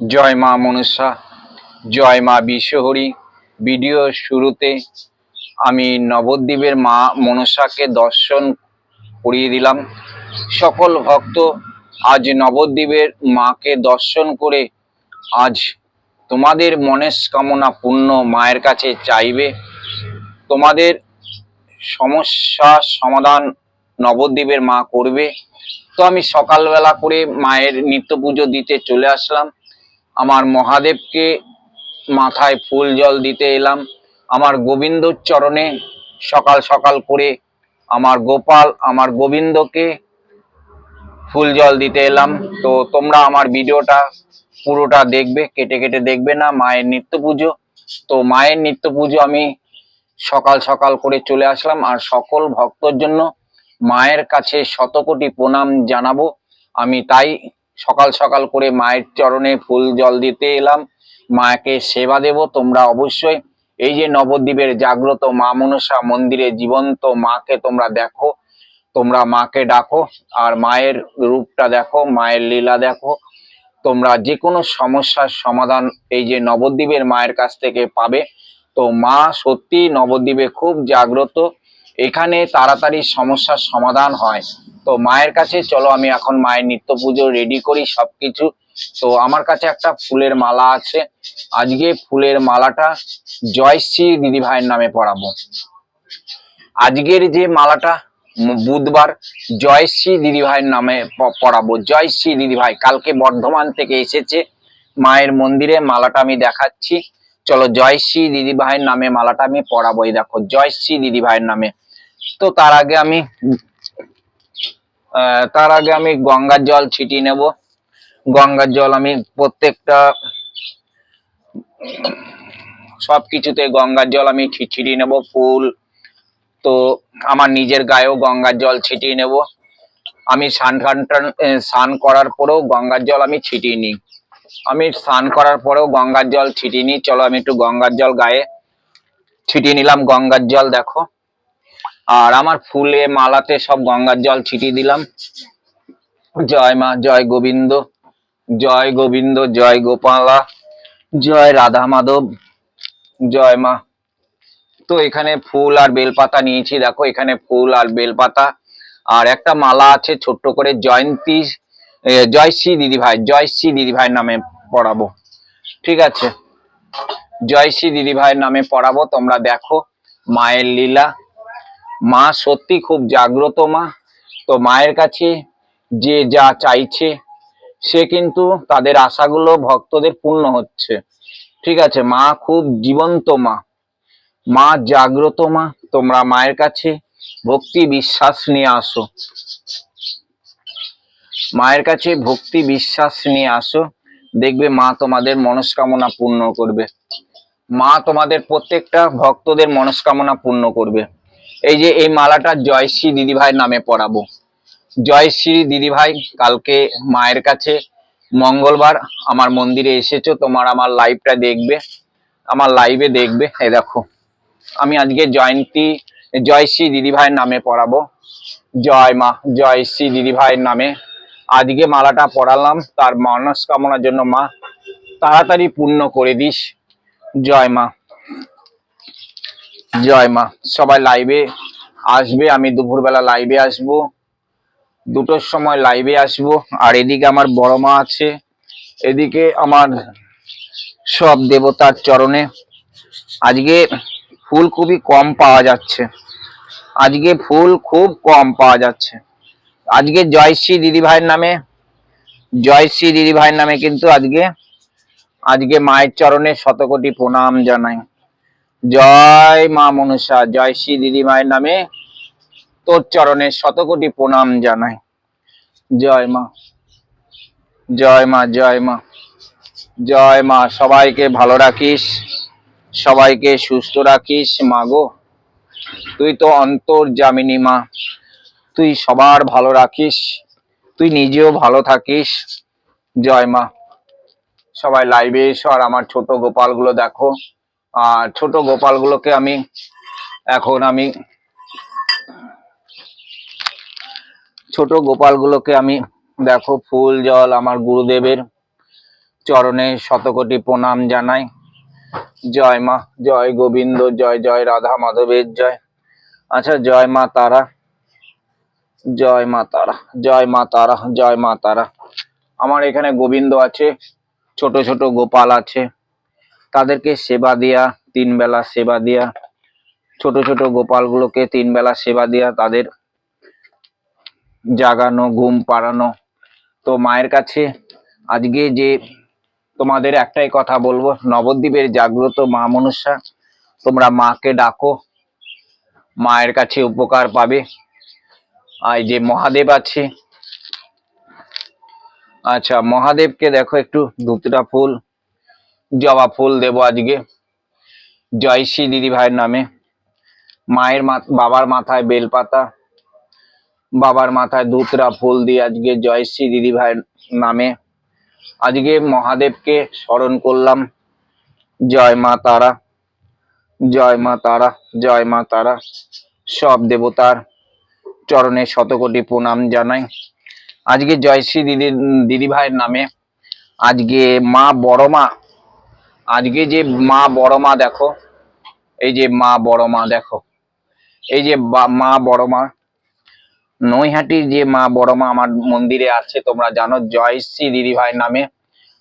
জয় মা মনসা, জয় মা বিশ্বহরি। ভিডিও শুরুতে আমি নবদ্বীপের মা মনসাকে দর্শন করিয়ে দিলাম। সকল ভক্ত আজ নবদ্বীপের মাকে দর্শন করে আজ তোমাদের মনস্কামনা পূর্ণ মায়ের কাছে চাইবে। তোমাদের সমস্যা সমাধান নবদ্বীপের মা করবে। তো আমি সকালবেলা করে মায়ের নিত্য পুজো দিতে চলে আসলাম। আমার মহাদেবকে মাথায় ফুল জল দিতে এলাম। আমার গোবিন্দর চরণে সকাল সকাল করে আমার গোপাল, আমার গোবিন্দকে ফুল জল দিতে এলাম। তো তোমরা আমার ভিডিওটা পুরোটা দেখবে, কেটে কেটে দেখবে না, মায়ের নিত্য পুজো। তো মায়ের নিত্য পুজো আমি সকাল সকাল করে চলে আসলাম আর সকল ভক্তর জন্য মায়ের কাছে শতকোটি প্রণাম জানাব। আমি তাই সকাল সকাল করে মায়ের চরণে ফুল জল দিতে এলাম। মাকে সেবা দেব, তোমরা অবশ্যই। এই যে নবদ্বীপের জাগ্রত মা মনসা মন্দিরে জীবন্ত মাকে তোমরা দেখো, তোমরা মাকে ডাকো, আর মায়ের রূপটা দেখো, মায়ের লীলা দেখো। তোমরা যে কোনো সমস্যার সমাধান এই যে নবদ্বীপের মায়ের কাছ থেকে পাবে। তো মা সত্যি নবদ্বীপে খুব জাগ্রত। এখানে তাড়াতাড়ি সমস্যার সমাধান হয়। তো মায়ের কাছে চলো, আমি এখন মায়ের নিত্য পুজো রেডি করি সবকিছু। তো আমার কাছে একটা ফুলের মালা আছে। আজকে ফুলের মালাটা জয়শ্রী দিদি ভাইয়ের নামে পরাবো। আজকের যে মালাটা বুধবার জয়শ্রী দিদি ভাইয়ের নামে প- পরাবো। জয়শ্রী দিদি ভাই কালকে বর্ধমান থেকে এসেছে মায়ের মন্দিরে, মালাটা আমি দেখাচ্ছি। চলো, জয়শ্রী দিদি ভাইয়ের নামে মালাটা আমি পরাবো। এই দেখো, জয়শ্রী দিদি ভাইয়ের নামে। তো তার আগে আমি তার আগে আমি গঙ্গার জল ছিটিয়ে নেব। গঙ্গার জল আমি প্রত্যেকটা সব কিছুতে গঙ্গার জল আমি ছিটিয়ে নেব, ফুল। তো আমার নিজের গায়েও গঙ্গার জল ছিটিয়ে নেব। আমি স্নান টান- স্নান করার পরেও গঙ্গার জল আমি ছিটিয়ে নিই। আমি স্নান করার পরেও গঙ্গার জল ছিটিয়ে নিই। চলো আমি একটু গঙ্গার জল গায়ে ছিটিয়ে নিলাম। গঙ্গার জল দেখো। আর আমার ফুলে মালাতে সব গঙ্গার জল ছিটিয়ে দিলাম। জয় মা জয় গোবিন্দ জয় গোবিন্দ জয় গোপালা জয় রাধা মাধব জয় মা। তো এখানে ফুল আর বেলপাতা নিয়েছি দেখো এখানে ফুল আর বেলপাতা। আর একটা মালা আছে ছোট্ট করে জয়ন্তী এ, জয়শ্রী দিদি ভাই জয়শ্রী দিদি ভাইয়ের নামে পড়াবো। ঠিক আছে? জয়শ্রী দিদি ভাইয়ের নামে পড়াবো তোমরা দেখো মায়ের লীলা। মা সত্যি খুব জাগ্রত মা। তো মায়ের কাছে যে যা চাইছে, সে কিন্তু তাদের আশাগুলো ভক্তদের পূর্ণ হচ্ছে। ঠিক আছে, মা খুব জীবন্ত মা। মা জাগ্রত মা। তোমরা মায়ের কাছে ভক্তি বিশ্বাস নিয়ে আসো। মায়ের কাছে ভক্তি বিশ্বাস নিয়ে আসো। দেখবে মা তোমাদের মনস্কামনা পূর্ণ করবে। মা তোমাদের প্রত্যেকটা ভক্তদের মনস্কামনা পূর্ণ করবে। এই যে এই মালাটা জয়শ্রী দিদিভাইয়ের নামে পরাবো। জয়শ্রী দিদিভাই, কালকে মায়ের কাছে মঙ্গলবার আমার মন্দিরে এসেছ, তোমার আমার লাইভটা দেখবে, আমার লাইভে দেখবে। এ দেখো, আমি আজকে জয়ন্তী, জয়শ্রী দিদিভাইয়ের নামে পড়াবো জয় মা, জয়শ্রী দিদিভাইয়ের নামে। আজকে মালাটা পড়ালাম তার মনস্কামনার জন্য মা, তাড়াতাড়ি পূর্ণ করে দিস। জয় মা। জয় মা। সবাই লাইভে আসবে, আমি দুপুরবেলা লাইভে আসব। দুটোর সময় লাইভে আসব। আর এদিকে আমার বড় মা আছে। এদিকে আমার সব দেবতার চরণে। আজকে ফুল খুবই কম পাওয়া যাচ্ছে। আজকে ফুল খুব কম পাওয়া যাচ্ছে। আজকে জয়শ্রী দিদি ভাইয়ের নামে জয়শ্রী দিদি ভাইয়ের নামে কিন্তু আজকে আজকে মায়ের চরণে শতকোটি প্রণাম জানাই। জয় মা মনসা জয়শ্রী দিদি মায়ের নামে তোর চরণে শতকোটি প্রণাম জানাই। জয় মা জয় মা জয় মা জয় মা, সবাইকে ভালো রাখিস, সবাইকে সুস্থ রাখিস মা গো। তুই তো অন্তর জামিনী মা, তুই সবার ভালো রাখিস, তুই নিজেও ভালো থাকিস। জয় মা, সবাই লাইভে এসো আর আমার ছোট গোপালগুলো দেখো। ছোট গোপালগুলোকে আমি এখন আমি ছোট গোপালগুলোকে আমি দেখো ফুল, জল আমার গুরুদেবের চরণে শতকোটি প্রণাম জানাই। জয় মা, জয় গোবিন্দ, জয় জয় রাধা মাধবের জয়। আচ্ছা জয় মা তারা, জয় মা তারা, জয় মা তারা, জয় মা তারা। আমার এখানে গোবিন্দ আছে, ছোট ছোট গোপাল আছে। তাদেরকে সেবা দেয়া, তিন বেলা সেবা দেয়া, ছোট ছোট গোপালগুলোকে তিন বেলা সেবা দেয়া তাদের জাগানো, ঘুম পাড়ানো। তো মায়ের কাছে আজকে যে তোমাদের একটাই কথা বলব, নবদ্বীপের জাগ্রত মা মনসা তোমরা মাকে ডাকো, মায়ের কাছে উপকার পাবে। আর যে মহাদেব আছে আচ্ছা মহাদেবকে দেখো একটু দুতটা ফুল। জবা ফুল দেবো আজকে। জয়শ্রী দিদি ভাইয়ের নামে। মায়ের বাবার মাথায় বেলপাতা। বাবার মাথায় দুতরা ফুল দিয়ে আজকে জয়শ্রী দিদি ভাইয়ের নামে। আজকে মহাদেবকে স্মরণ করলাম। জয় মা তারা। জয় মা তারা। জয় মা তারা। সব দেবতার চরণে শতকোটি প্রণাম জানাই। আজকে জয়শ্রী দিদি দিদি ভাইয়ের নামে আজকে মা বড় মা আজকে যে মা বড় মা দেখো, এই যে মা বড় মা দেখো, এই যে মা বড় মা, নৈহাটির যে মা বড় মা আমার মন্দিরে আছে, তোমরা জানো জয়শ্রী দিদি ভাইয়ের নামে।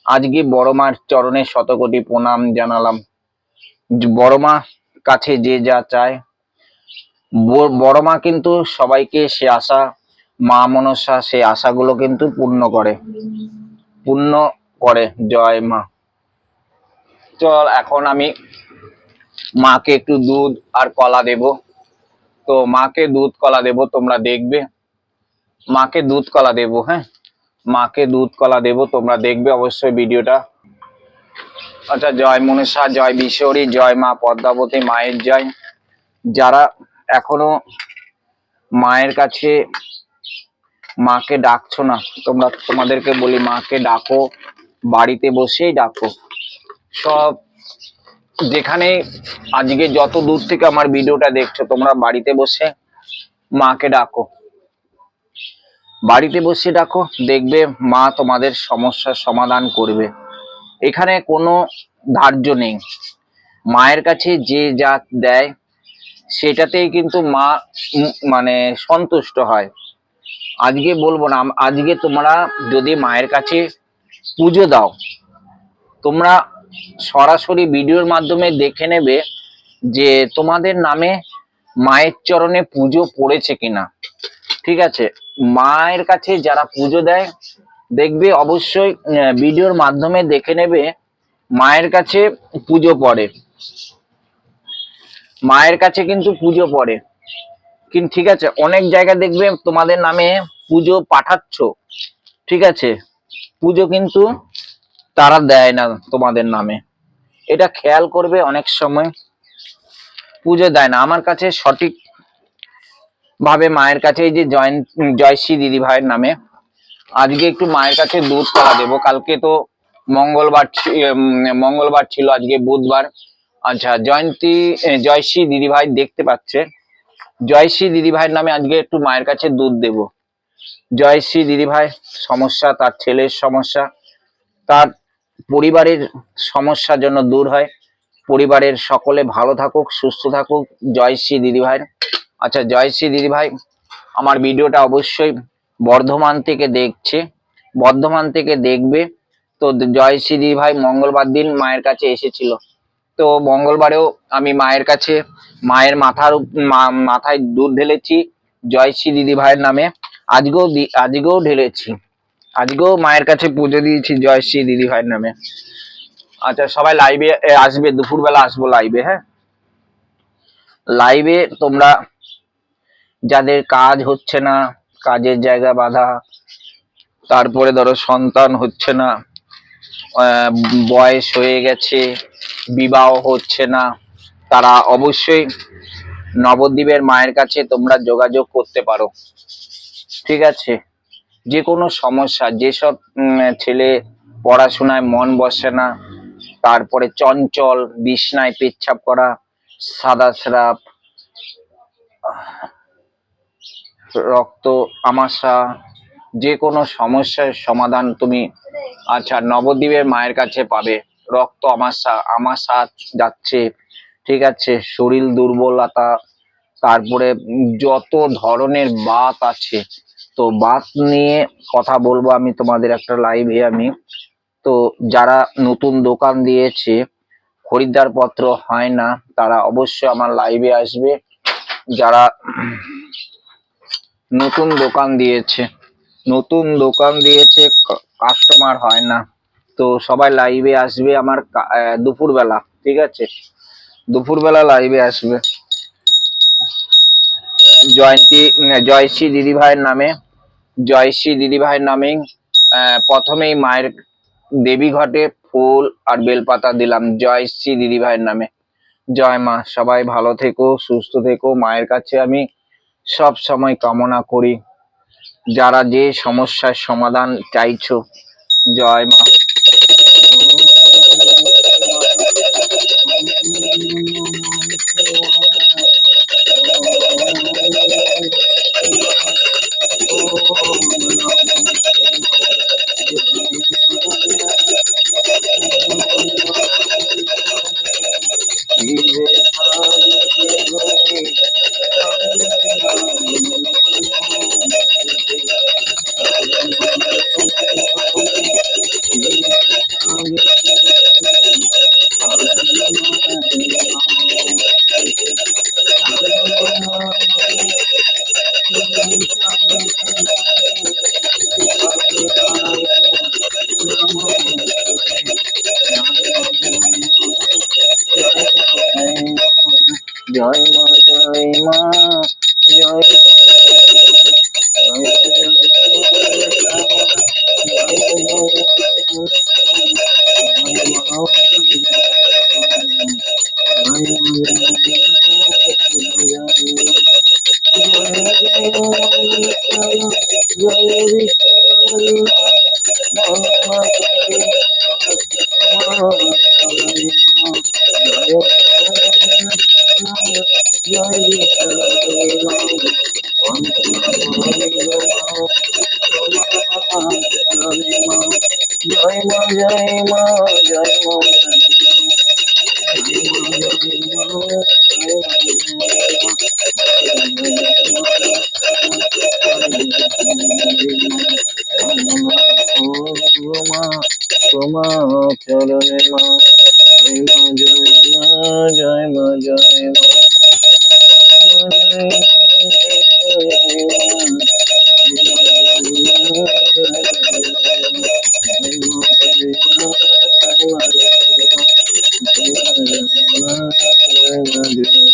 আজকে বড় মার চরণে শতকোটি প্রণাম জানালাম। বড় মা কাছে যে যা চায়। বড় মা কিন্তু সবাইকে সে আশা, মা মনসা সে আশাগুলো কিন্তু পূর্ণ করে। পূর্ণ করে, জয় মা। চল, এখন আমি মাকে একটু দুধ আর কলা দেব। তো মাকে দুধ কলা দেব, তোমরা দেখবে। মাকে দুধ কলা দেব হ্যাঁ? মাকে দুধ কলা দেব, তোমরা দেখবে অবশ্যই ভিডিওটা। আচ্ছা জয় মনসা জয় বিশ্বরী জয় মা পদ্মাবতী, মায়ের জয়। যারা এখনও মায়ের কাছে মাকে ডাকছো না, তোমরা তোমাদেরকে বলি, মাকে ডাকো, বাড়িতে বসেই ডাকো। সব যেখানে আজকে যত দূর থেকে আমার ভিডিওটা দেখছ, তোমরা বাড়িতে বসে মাকে ডাকো। বাড়িতে বসে ডাকো, দেখবে মা তোমাদের সমস্যার সমাধান করবে। এখানে কোনো ধার্য নেই। মায়ের কাছে যে যা দেয়, সেটাতেই কিন্তু মা মানে সন্তুষ্ট হয়। আজকে বলব না, আজকে তোমরা যদি মায়ের কাছে পুজো দাও, তোমরা সরাসরি ভিডিওর মাধ্যমে দেখে নেবে যে তোমাদের নামে মায়ের চরণে পুজো পড়েছে কিনা। ঠিক আছে? মায়ের কাছে যারা পুজো দেয়, দেখবে অবশ্যই ভিডিওর মাধ্যমে দেখে নেবে মায়ের কাছে পুজো পড়ে। মায়ের কাছে কিন্তু পুজো পড়ে। কিন্তু ঠিক আছে? অনেক জায়গায় দেখবে তোমাদের নামে পুজো পাঠাচ্ছ। ঠিক আছে? পুজো কিন্তু তারা দেয় না তোমাদের নামে। এটা খেয়াল করবে অনেক সময়। পুজো দেয় না। আমার কাছে সঠিক ভাবে মায়ের কাছে এই যে জয়ন্ত জয়শ্রী দিদি ভাইয়ের নামে, আজকে একটু মায়ের কাছে দুধ করা দেবো। কালকে তো মঙ্গলবার মঙ্গলবার ছিল, আজকে বুধবার। আচ্ছা জয়ন্তী জয়শ্রী দিদি ভাই দেখতে পাচ্ছে। জয়শ্রী দিদি ভাইয়ের নামে আজকে একটু মায়ের কাছে দুধ দেব। জয়শ্রী দিদি ভাই, সমস্যা, তার ছেলের সমস্যা, তার পরিবারের সমস্যার জন্য দূর হয়। পরিবারের সকলে ভালো থাকুক, সুস্থ থাকুক। জয়শ্রী দিদি ভাই আচ্ছা জয়শ্রী দিদি ভাই আমার ভিডিওটা অবশ্যই বর্ধমান থেকে দেখছে। বর্ধমান থেকে দেখবে। তো জয়শ্রী দিদি ভাই মঙ্গলবার দিন মায়ের কাছে এসেছিল। তো মঙ্গলবারেও আমি মায়ের কাছে, মায়ের মাথার মাথায় দুধ ঢেলেছি জয়শ্রী দিদি ভাইয়ের নামে। আজকেও আজকেও ঢেলেছি। আজকেও মায়ের কাছে পুজো দিয়েছি জয়শ্রী দিদি ভাইয়ের নামে। আচ্ছা সবাই লাইভে আসবে, দুপুরবেলা আসব লাইভে হ্যাঁ? লাইভে তোমরা যাদের কাজ হচ্ছে না, কাজের জায়গা বাধা, তারপরে ধরো সন্তান হচ্ছে না বয়স হয়ে গেছে, বিবাহ হচ্ছে না, তারা অবশ্যই নবদ্বীপের মায়ের কাছে তোমরা যোগাযোগ করতে পারো। ঠিক আছে? যে কোনো সমস্যা, যেসব ছেলে পড়াশোনায় মন বসে না, তারপরে চঞ্চল বিছনায় পেচ্ছাপ করা, সাদা স্রাপ রক্ত আমাশা যে কোনো সমস্যার সমাধান তুমি আচ্ছা নবদ্বীপের মায়ের কাছে পাবে। রক্ত আমার আমাশা যাচ্ছে, ঠিক আছে, শরীর দুর্বলতা, তারপরে যত ধরনের বাত আছে তো বাত নিয়ে কথা বলব আমি তোমাদের একটা লাইভে আমি। তো যারা নতুন দোকান দিয়েছে, খরিদ্দার পত্র হয় না, তারা অবশ্যই আমার লাইভে আসবে। যারা নতুন দোকান দিয়েছে, নতুন দোকান দিয়েছে কাস্টমার হয় না, তো সবাই লাইভে আসবে আমার দুপুরবেলা, ঠিক আছে? দুপুরবেলা লাইভে আসবে। জয়ন্তী, জয়শ্রী দিদি ভাইয়ের নামে। জয়শ্রী দিদি ভাইয়ের নামে প্রথমেই মায়ের দেবী ঘটে, ফুল আর বেলপাতা দিলাম জয়শ্রী দিদি ভাইয়ের নামে। জয় মা, সবাই ভালো থেকো, সুস্থ থেকো। মায়ের কাছে আমি সব সময় কামনা করি। যারা যে সমস্যার সমাধান চাইছো, জয় মা। জয় জয় মা জয় মা জয় মা Amen.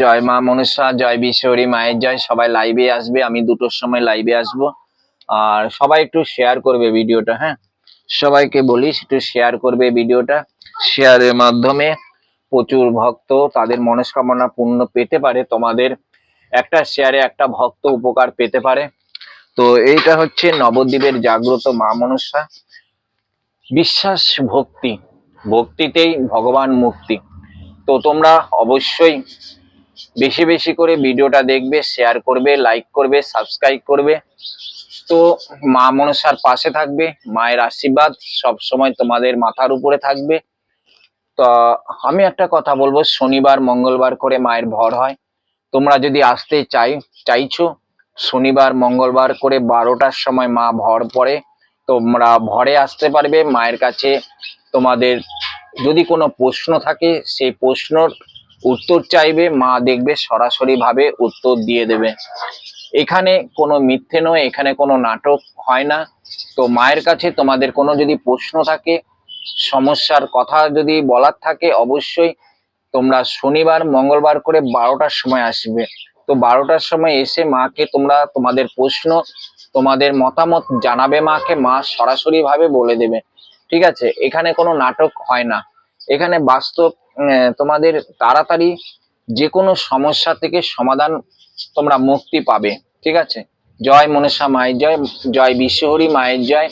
জয় মা মনসা, জয় বিশ্বরী মায়ের জয়। সবাই লাইভে আসবে, আমি দুটোর সময় লাইভে আসব। আর সবাই একটু শেয়ার করবে ভিডিওটা হ্যাঁ? সবাইকে বলিস একটু শেয়ার করবে ভিডিওটা শেয়ারের মাধ্যমে প্রচুর ভক্ত, তাদের মনস্কামনা পূর্ণ পেতে পারে, তোমাদের একটা শেয়ারে একটা ভক্ত উপকার পেতে পারে। তো এইটা হচ্ছে নবদ্বীপের জাগ্রত মা মনসা। বিশ্বাস ভক্তি, ভক্তিতেই ভগবান মুক্তি। তো তোমরা অবশ্যই বেশি বেশি করে ভিডিওটা দেখবে শেয়ার করবে লাইক করবে সাবস্ক্রাইব করবে। তো মা মনসার পাশে থাকবে, মায়ের আশীর্বাদ সব সময় তোমাদের মাথার উপরে থাকবে। তো আমি একটা কথা বলব, শনিবার, মঙ্গলবার করে মায়ের ভর হয়। তোমরা যদি আসতে চাই, চাইছো, শনিবার, মঙ্গলবার করে বারোটার সময় মা ভর পড়ে, তোমরা ভরে আসতে পারবে। মায়ের কাছে তোমাদের যদি কোনো প্রশ্ন থাকে, সেই প্রশ্নর উত্তর চাইবে, মা দেখবে, সরাসরি ভাবে উত্তর দিয়ে দেবে। এখানে কোনো মিথ্যে নয়, এখানে কোনো নাটক হয় না। তো মায়ের কাছে তোমাদের কোনো যদি প্রশ্ন থাকে, সমস্যার কথা যদি বলার থাকে, অবশ্যই তোমরা শনিবার, মঙ্গলবার করে বারোটার সময় আসবে। তো বারোটার সময় এসে মাকে তোমরা তোমাদের প্রশ্ন, তোমাদের মতামত জানাবে মাকে, মা সরাসরি ভাবে বলে দেবে। ঠিক আছে? এখানে কোনো নাটক হয় না। এখানে বাস্তব তোমাদের তাড়াতাড়ি যে কোনো সমস্যা থেকে সমাধান তোমরা মুক্তি পাবে, ঠিক আছে? জয় মনসা মায়ের জয় জয় বিশ্বহরি মায়ের জয়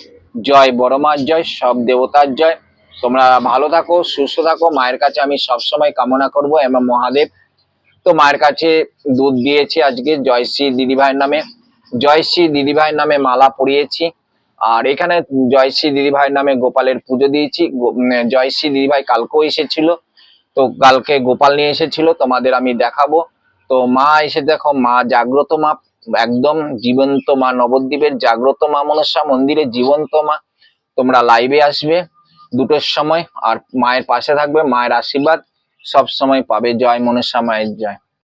জয় বড় মার জয়, সব দেবতার জয়। তোমরা ভালো থাকো, সুস্থ থাকো। মায়ের কাছে আমি সবসময় কামনা করব এবং মহাদেব। তো মায়ের কাছে দুধ দিয়েছি আজকে জয়শ্রী দিদিভাইয়ের নামে। জয়শ্রী দিদিভাইয়ের নামে মালা পরিয়েছি। আর এখানে জয়শ্রী দিদিভাইয়ের নামে গোপালের পুজো দিয়েছি। জয়শ্রী দিদিভাই কালকেও এসেছিল। তো কালকে গোপাল নিয়ে এসেছিল, তোমাদের আমি দেখাবো। তো মা এসে দেখো, মা জাগ্রত মা, একদম জীবন্ত মা, নবদ্বীপের জাগ্রত মা, মনসা মন্দিরে জীবন্ত মা। তোমরা লাইভে আসবে দুটোর সময়, আর মায়ের পাশে থাকবে, মায়ের আশীর্বাদ, সব সময় পাবে। জয় মনসা, মায়ের জয়।